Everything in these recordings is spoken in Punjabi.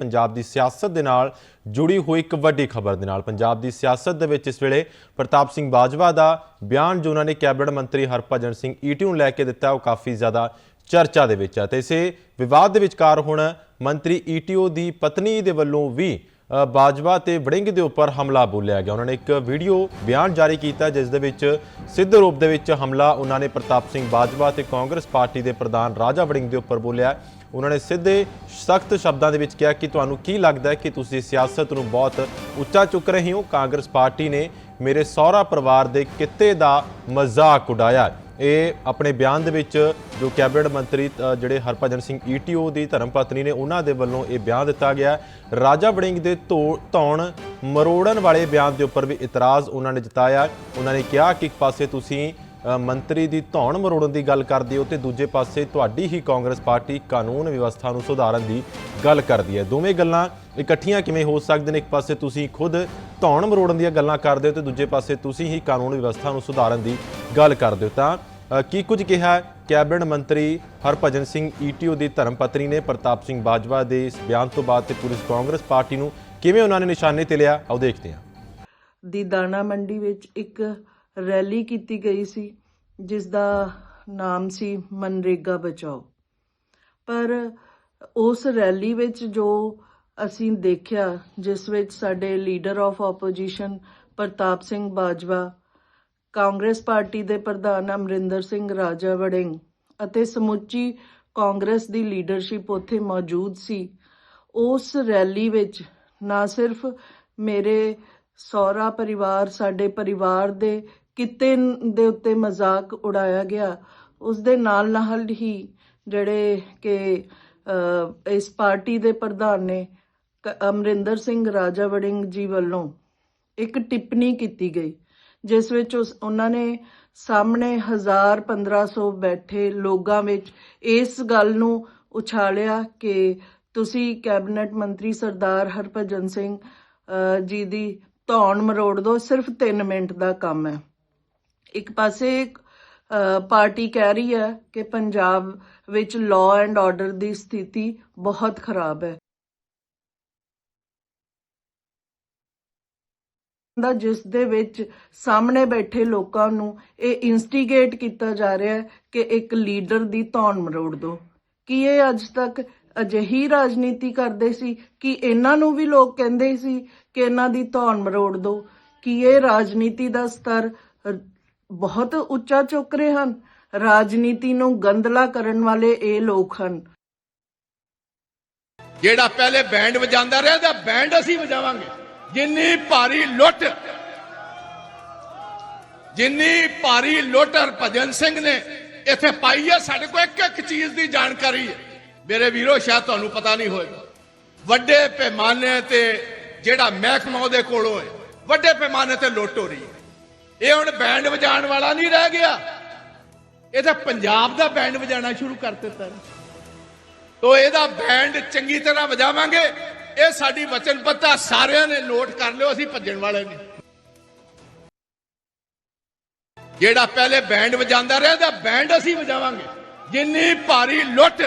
ਪੰਜਾਬ ਦੀ ਸਿਆਸਤ ਦੇ ਨਾਲ ਜੁੜੀ ਹੋਈ ਇੱਕ ਵੱਡੀ ਖਬਰ ਦੇ ਨਾਲ। ਪੰਜਾਬ ਦੀ ਸਿਆਸਤ ਦੇ ਵਿੱਚ ਇਸ ਵੇਲੇ ਪ੍ਰਤਾਪ ਸਿੰਘ ਬਾਜਵਾ ਦਾ ਬਿਆਨ ਜੋ ਉਹਨਾਂ ਨੇ ਕੈਬਨਿਟ ਮੰਤਰੀ ਹਰਭਜਨ ਸਿੰਘ ਈਟੀ ਨੂੰ ਲੈ ਕੇ ਦਿੱਤਾ, ਉਹ ਕਾਫੀ ਜ਼ਿਆਦਾ ਚਰਚਾ ਦੇ ਵਿੱਚ ਹੈ ਤੇ ਇਸੇ ਵਿਵਾਦ ਦੇ ਵਿਚਕਾਰ ਹੁਣ ਮੰਤਰੀ ਈਟੀਓ ਦੀ ਪਤਨੀ ਦੇ ਵੱਲੋਂ ਵੀ ਬਾਜਵਾ ਤੇ ਵੜਿੰਗ ਦੇ ਉੱਪਰ ਹਮਲਾ ਬੋਲਿਆ ਗਿਆ। ਉਹਨਾਂ ਨੇ ਇੱਕ ਵੀਡੀਓ ਬਿਆਨ ਜਾਰੀ ਕੀਤਾ, ਜਿਸ ਦੇ ਵਿੱਚ ਸਿੱਧ ਰੂਪ ਦੇ ਵਿੱਚ ਹਮਲਾ ਉਹਨਾਂ ਨੇ ਪ੍ਰਤਾਪ ਸਿੰਘ ਬਾਜਵਾ ਤੇ ਕਾਂਗਰਸ ਪਾਰਟੀ ਦੇ ਪ੍ਰਧਾਨ ਰਾਜਾ ਵੜਿੰਗ ਦੇ ਉੱਪਰ ਬੋਲਿਆ। ਉਹਨਾਂ ਨੇ ਸਿੱਧੇ ਸਖਤ ਸ਼ਬਦਾਂ ਦੇ ਵਿੱਚ ਕਿਹਾ ਕਿ ਤੁਹਾਨੂੰ ਕੀ ਲੱਗਦਾ ਹੈ ਕਿ ਤੁਸੀਂ ਸਿਆਸਤ ਨੂੰ ਬਹੁਤ ਉੱਚਾ ਚੁੱਕ ਰਹੇ ਹੋ? ਕਾਂਗਰਸ ਪਾਰਟੀ ਨੇ ਮੇਰੇ ਸਹੁਰਾ ਪਰਿਵਾਰ ਦੇ ਕਿੱਤੇ ਦਾ ਮਜ਼ਾਕ ਉਡਾਇਆ ਇਹ ਆਪਣੇ ਬਿਆਨ ਦੇ ਵਿੱਚ ਜੋ ਕੈਬਨਿਟ ਮੰਤਰੀ ਜਿਹੜੇ ਹਰਭਜਨ ਸਿੰਘ ਈਟੀਓ ਦੀ ਧਰਮ ਪਤਨੀ ਨੇ, ਉਹਨਾਂ ਦੇ ਵੱਲੋਂ ਇਹ ਬਿਆਨ ਦਿੱਤਾ ਗਿਆ ਰਾਜਾ ਵੜਿੰਗ ਦੇ ਧੋ- ਧੌਣ ਮਰੋੜਨ ਵਾਲੇ ਬਿਆਨ ਦੇ ਉੱਪਰ ਵੀ ਇਤਰਾਜ਼ ਉਹਨਾਂ ਨੇ ਜਤਾਇਆ ਉਹਨਾਂ ਨੇ ਕਿਹਾ ਕਿ ਇੱਕ ਪਾਸੇ ਤੁਸੀਂ ਮੰਤਰੀ ਦੀ ਧੌਣ ਮਰੋੜਨ ਦੀ ਗੱਲ ਕਰਦੇ ਹੋ ਤੇ ਦੂਜੇ ਪਾਸੇ ਤੁਹਾਡੀ ਹੀ ਕਾਂਗਰਸ ਪਾਰਟੀ ਕਾਨੂੰਨ ਵਿਵਸਥਾ ਨੂੰ ਸੁਧਾਰਨ ਦੀ ਗੱਲ ਕਰਦੀ ਹੈ। ਦੋਵੇਂ ਗੱਲਾਂ ਇਕੱਠੀਆਂ ਕਿਵੇਂ ਹੋ ਸਕਦੇ ਨੇ? ਇੱਕ ਪਾਸੇ ਤੁਸੀਂ ਖੁਦ ਧੌਣ ਮਰੋੜਨ ਦੀਆਂ ਗੱਲਾਂ ਕਰਦੇ ਹੋ ਤੇ ਦੂਜੇ ਪਾਸੇ ਤੁਸੀਂ ਹੀ ਕਾਨੂੰਨ ਵਿਵਸਥਾ ਨੂੰ ਸੁਧਾਰਨ ਦੀ ਗੱਲ ਕਰਦੇ ਹੋ। ਤਾਂ ਕੀ ਕੁਝ ਕਿਹਾ ਕੈਬਨਿਟ ਮੰਤਰੀ ਹਰਭਜਨ ਸਿੰਘ ਈਟੀਓ ਦੀ ਧਰਮਪਤਨੀ ਨੇ? ਪ੍ਰਤਾਪ ਸਿੰਘ ਬਾਜਵਾ ਦੇ ਇਸ ਬਿਆਨ ਤੋਂ ਬਾਅਦ ਤੇ ਪੂਰੀ ਕਾਂਗਰਸ ਪਾਰਟੀ ਨੂੰ ਕਿਵੇਂ ਉਹਨਾਂ ਨੇ ਨਿਸ਼ਾਨੇ ਤੇ ਲਿਆ? ਆਓ ਦੇਖਦੇ ਹਾਂ। ਦੀ ਦਾਣਾ ਮੰਡੀ ਵਿੱਚ ਇੱਕ ਰੈਲੀ ਕੀਤੀ ਗਈ ਸੀ ਜਿਸ ਦਾ ਨਾਮ ਸੀ ਮਨਰੇਗਾ ਬਚਾਓ। ਪਰ ਉਸ ਰੈਲੀ ਵਿੱਚ ਜੋ ਅਸੀਂ ਦੇਖਿਆ, ਜਿਸ ਵਿੱਚ ਸਾਡੇ leader of opposition Pratap Singh Bajwa, Congress party ਦੇ ਪ੍ਰਧਾਨ ਅਮਰਿੰਦਰ ਸਿੰਘ ਰਾਜਾ ਵੜਿੰਗ ਅਤੇ ਸਮੁੱਚੀ ਕਾਂਗਰਸ ਦੀ ਲੀਡਰਸ਼ਿਪ ਉੱਥੇ ਮੌਜੂਦ ਸੀ, ਉਸ ਰੈਲੀ ਵਿੱਚ ਨਾ ਸਿਰਫ ਮੇਰੇ ਸਹੁਰਾ ਪਰਿਵਾਰ ਸਾਡੇ ਪਰਿਵਾਰ ਦੇ ਕਿਤੇ ਦੇ ਉੱਤੇ ਮਜ਼ਾਕ ਉਡਾਇਆ ਗਿਆ। ਉਸ ਦੇ ਨਾਲ ਨਾਲ ਹੀ ਜਿਹੜੇ ਕਿ ਇਸ ਪਾਰਟੀ ਦੇ ਪ੍ਰਧਾਨ ਨੇ ਕ- ਅਮਰਿੰਦਰ ਸਿੰਘ ਰਾਜਾ ਵੜਿੰਗ ਜੀ ਵੱਲੋਂ ਇੱਕ ਟਿੱਪਣੀ ਕੀਤੀ ਗਈ, ਜਿਸ ਵਿੱਚ ਉਸ, ਉਹਨਾਂ ਨੇ ਸਾਹਮਣੇ 1000 1500 ਬੈਠੇ ਲੋਕਾਂ ਵਿੱਚ ਇਸ ਗੱਲ ਨੂੰ ਉਛਾਲਿਆ ਕਿ ਤੁਸੀਂ ਕੈਬਨਿਟ ਮੰਤਰੀ ਸਰਦਾਰ ਹਰਭਜਨ ਸਿੰਘ ਜੀ ਦੀ ਧੌਣ ਮਰੋੜ ਦੋ, ਸਿਰਫ 3 ਮਿੰਟ ਦਾ ਕੰਮ ਹੈ। ਇੱਕ ਪਾਸੇ ਪਾਰਟੀ ਕਹਿ ਰਹੀ ਹੈ ਕਿ ਪੰਜਾਬ ਵਿੱਚ ਲਾਅ ਐਂਡ ਆਰਡਰ ਦੀ ਸਥਿਤੀ ਬਹੁਤ ਖਰਾਬ ਹੈ। ਦਾ ਜਿਸ ਦੇ ਵਿੱਚ ਸਾਹਮਣੇ ਬੈਠੇ ਲੋਕਾਂ ਨੂੰ ਇਹ ਇਨਸਟੀਗੇਟ ਕੀਤਾ ਜਾ ਰਿਹਾ ਹੈ ਕਿ ਇੱਕ ਲੀਡਰ ਦੀ ਧੌਣ ਮਰੋੜ ਦੋ। ਕੀ ਇਹ ਅੱਜ ਤੱਕ ਅਜਿਹੀ ਰਾਜਨੀਤੀ ਕਰਦੇ ਸੀ ਕਿ ਇਹਨਾਂ ਨੂੰ ਵੀ ਲੋਕ ਕਹਿੰਦੇ ਸੀ ਕਿ ਇਹਨਾਂ ਦੀ ਧੌਣ ਮਰੋੜ ਦੋ? ਕੀ ਇਹ ਰਾਜਨੀਤੀ ਦਾ ਸਤਰ ਬਹੁਤ ਉੱਚਾ ਚੁੱਕ ਰਹੇ ਹਨ। ਰਾਜਨੀਤੀ ਨੂੰ ਗੰਦਲਾ ਕਰਨ ਵਾਲੇ ਇਹ ਲੋਕ ਹਨ। ਜਿਹੜਾ ਪਹਿਲੇ ਬੈਂਡ ਵਜਾਉਂਦਾ ਰਿਹਾ ਤਾਂ ਬੈਂਡ ਅਸੀਂ ਵਜਾਵਾਂਗੇ। ਜਿੰਨੀ ਭਾਰੀ ਲੁੱਟ, ਜਿੰਨੀ ਭਾਰੀ ਲੁੱਟ ਹਰਭਜਨ ਸਿੰਘ ਨੇ ਇੱਥੇ ਪਾਈ ਹੈ ਸਾਡੇ ਕੋਲ ਇੱਕ ਇੱਕ ਚੀਜ਼ ਦੀ ਜਾਣਕਾਰੀ ਹੈ। ਮੇਰੇ ਵੀਰੋ, ਸ਼ਾਇਦ ਤੁਹਾਨੂੰ ਪਤਾ ਨਹੀਂ ਹੋਏਗਾ। ਵੱਡੇ ਪੈਮਾਨੇ ਤੇ ਜਿਹੜਾ ਮਹਿਕਮਾ ਉਹਦੇ ਕੋਲੋਂ ਹੈ, ਵੱਡੇ ਪੈਮਾਨੇ ਤੇ ਲੁੱਟ ਹੋ ਰਹੀ ਹੈ। ਇਹ ਹੁਣ ਬੈਂਡ ਵਜਾਉਣ ਵਾਲਾ ਨਹੀਂ ਰਹਿ ਗਿਆ। ਇਹ ਤਾਂ ਪੰਜਾਬ ਦਾ ਬੈਂਡ ਵਜਾਉਣਾ ਸ਼ੁਰੂ ਕਰ ਦਿੱਤਾ ਨੇ ਤੋ ਇਹਦਾ ਬੈਂਡ ਚੰਗੀ ਤਰ੍ਹਾਂ ਵਜਾਵਾਂਗੇ। ਇਹ ਸਾਡੀ ਵਚਨਬੱਧਤਾ ਸਾਰਿਆਂ ਨੇ ਨੋਟ ਕਰ ਲਿਓ, ਅਸੀਂ ਭੱਜਣ ਵਾਲੇ ਨਹੀਂ ਜਿਹੜਾ ਪਹਿਲੇ ਬੈਂਡ ਵਜਾਉਂਦਾ ਰਿਹਾ ਤਾਂ ਬੈਂਡ ਅਸੀਂ ਵਜਾਵਾਂਗੇ। ਜਿੰਨੀ ਭਾਰੀ ਲੁੱਟ,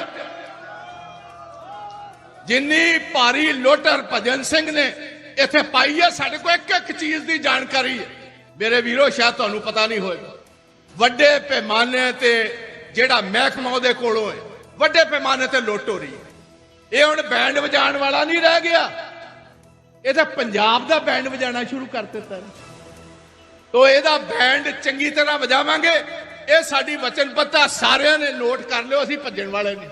ਜਿੰਨੀ ਭਾਰੀ ਲੁੱਟ ਹਰਭਜਨ ਸਿੰਘ ਨੇ ਇੱਥੇ ਪਾਈ ਹੈ ਸਾਡੇ ਕੋਲ ਇੱਕ ਇੱਕ ਚੀਜ਼ ਦੀ ਜਾਣਕਾਰੀ ਹੈ। ਮੇਰੇ ਵੀਰੋ, ਸ਼ਾਇਦ ਤੁਹਾਨੂੰ ਪਤਾ ਨਹੀਂ ਹੋਏਗਾ। ਵੱਡੇ ਪੈਮਾਨੇ ਤੇ ਜਿਹੜਾ ਮਹਿਕਮਾ ਉਹਦੇ ਕੋਲੋਂ ਹੈ ਵੱਡੇ ਪੈਮਾਨੇ ਤੇ ਲੁੱਟ ਹੋ ਰਹੀ ਹੈ। ਇਹ ਹੁਣ ਬੈਂਡ ਵਜਾਉਣ ਵਾਲਾ ਨਹੀਂ ਰਹਿ ਗਿਆ। ਇਹ ਤਾਂ ਪੰਜਾਬ ਦਾ ਬੈਂਡ ਵਜਾਉਣਾ ਸ਼ੁਰੂ ਕਰ ਦਿੱਤਾ ਨੇ ਤੋ ਇਹਦਾ ਬੈਂਡ ਚੰਗੀ ਤਰ੍ਹਾਂ ਵਜਾਵਾਂਗੇ। ਇਹ ਸਾਡੀ ਵਚਨਬੱਧਤਾ ਸਾਰਿਆਂ ਨੇ ਨੋਟ ਕਰ ਲਿਓ, ਅਸੀਂ ਭੱਜਣ ਵਾਲੇ ਨਹੀਂ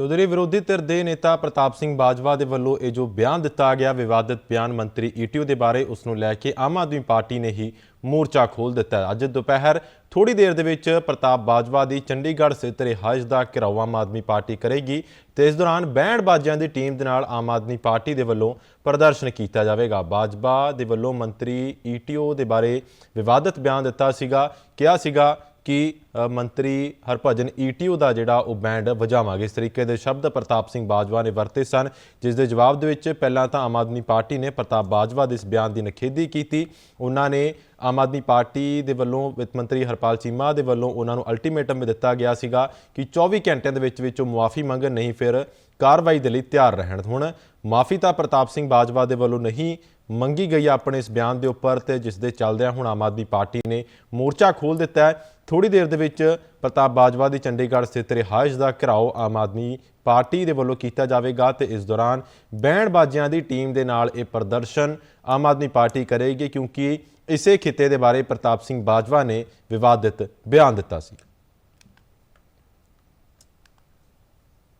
ਤੇ ਉਧਰ ਹੀ ਵਿਰੋਧੀ ਧਿਰ ਦੇ ਨੇਤਾ ਪ੍ਰਤਾਪ ਸਿੰਘ ਬਾਜਵਾ ਦੇ ਵੱਲੋਂ ਇਹ ਜੋ ਬਿਆਨ ਦਿੱਤਾ ਗਿਆ, ਵਿਵਾਦਿਤ ਬਿਆਨ ਮੰਤਰੀ ਈਟੀਓ ਦੇ ਬਾਰੇ ਉਸ ਨੂੰ ਲੈ ਕੇ ਆਮ ਆਦਮੀ ਪਾਰਟੀ ਨੇ ਹੀ ਮੋਰਚਾ ਖੋਲ ਦਿੱਤਾ ਅੱਜ ਦੁਪਹਿਰ ਥੋੜੀ ਦੇਰ ਦੇ ਵਿੱਚ ਪ੍ਰਤਾਪ ਬਾਜਵਾ ਦੀ ਚੰਡੀਗੜ੍ਹ ਸਥਿਤ ਰਿਹਾਇਸ਼ ਦਾ ਘਿਰਾਓ ਆਮ ਆਦਮੀ ਪਾਰਟੀ ਕਰੇਗੀ ਤੇ ਇਸ ਦੌਰਾਨ ਬੈਂਡ ਬਾਜਿਆਂ ਦੀ ਟੀਮ ਦੇ ਨਾਲ ਆਮ ਆਦਮੀ ਪਾਰਟੀ ਦੇ ਵੱਲੋਂ ਪ੍ਰਦਰਸ਼ਨ ਕੀਤਾ ਜਾਵੇਗਾ। ਬਾਜਵਾ ਦੇ ਵੱਲੋਂ ਮੰਤਰੀ ਈਟੀਓ ਦੇ ਬਾਰੇ ਵਿਵਾਦਿਤ ਬਿਆਨ ਦਿੱਤਾ ਸੀਗਾ, ਕਿਹਾ ਸੀਗਾ ਕਿ ਮੰਤਰੀ ਹਰਭਜਨ ਈਟੀਓ ਦਾ ਜਿਹੜਾ ਉਹ ਬੈਂਡ ਵਜਾਵਾਂਗੇ। ਇਸ ਤਰੀਕੇ ਦੇ ਸ਼ਬਦ ਪ੍ਰਤਾਪ ਸਿੰਘ ਬਾਜਵਾ ਨੇ ਵਰਤੇ ਸਨ, ਜਿਸ ਦੇ ਜਵਾਬ ਦੇ ਵਿੱਚ ਪਹਿਲਾਂ ਤਾਂ ਆਮ ਆਦਮੀ ਪਾਰਟੀ ਨੇ ਪ੍ਰਤਾਪ ਬਾਜਵਾ ਦੇ ਇਸ ਬਿਆਨ ਦੀ ਨਿਖੇਧੀ ਕੀਤੀ। ਉਹਨਾਂ ਨੇ ਆਮ ਆਦਮੀ ਪਾਰਟੀ ਦੇ ਵੱਲੋਂ ਵਿੱਤ ਮੰਤਰੀ ਹਰਪਾਲ ਚੀਮਾ ਦੇ ਵੱਲੋਂ ਉਹਨਾਂ ਨੂੰ ਅਲਟੀਮੇਟਮ ਵੀ ਦਿੱਤਾ ਗਿਆ ਸੀਗਾ ਕਿ 24 ਘੰਟਿਆਂ ਦੇ ਵਿੱਚ ਵਿੱਚ ਉਹ ਮੁਆਫੀ ਮੰਗਣ ਨਹੀਂ, ਫਿਰ ਕਾਰਵਾਈ ਦੇ ਲਈ ਤਿਆਰ ਰਹਿਣ। ਹੁਣ ਮਾਫੀ ਤਾਂ ਪ੍ਰਤਾਪ ਸਿੰਘ ਬਾਜਵਾ ਦੇ ਵੱਲੋਂ ਨਹੀਂ ਮੰਗੀ ਗਈ ਆਪਣੇ ਇਸ ਬਿਆਨ ਦੇ ਉੱਪਰ ਤੇ ਜਿਸ ਦੇ ਚੱਲਦਿਆਂ ਹੁਣ ਆਮ ਆਦਮੀ ਪਾਰਟੀ ਨੇ ਮੋਰਚਾ ਖੋਲ ਦਿੱਤਾ ਹੈ। ਥੋੜੀ ਦੇਰ ਦੇ ਵਿੱਚ ਪ੍ਰਤਾਪ ਬਾਜਵਾ ਦੀ ਚੰਡੀਗੜ੍ਹ ਸਥਿਤ ਰਿਹਾਇਸ਼ ਦਾ ਘਿਰਾਓ ਆਮ ਆਦਮੀ ਪਾਰਟੀ ਦੇ ਵੱਲੋਂ ਕੀਤਾ ਜਾਵੇਗਾ ਤੇ ਇਸ ਦੌਰਾਨ ਬੈਂਡ ਬਾਜਿਆਂ ਦੀ ਟੀਮ ਦੇ ਨਾਲ ਇਹ ਪ੍ਰਦਰਸ਼ਨ ਆਮ ਆਦਮੀ ਪਾਰਟੀ ਕਰੇਗੀ, ਕਿਉਂਕਿ ਇਸੇ ਖਿੱਤੇ ਦੇ ਬਾਰੇ ਪ੍ਰਤਾਪ ਸਿੰਘ ਬਾਜਵਾ ਨੇ ਵਿਵਾਦਿਤ ਬਿਆਨ ਦਿੱਤਾ ਸੀ।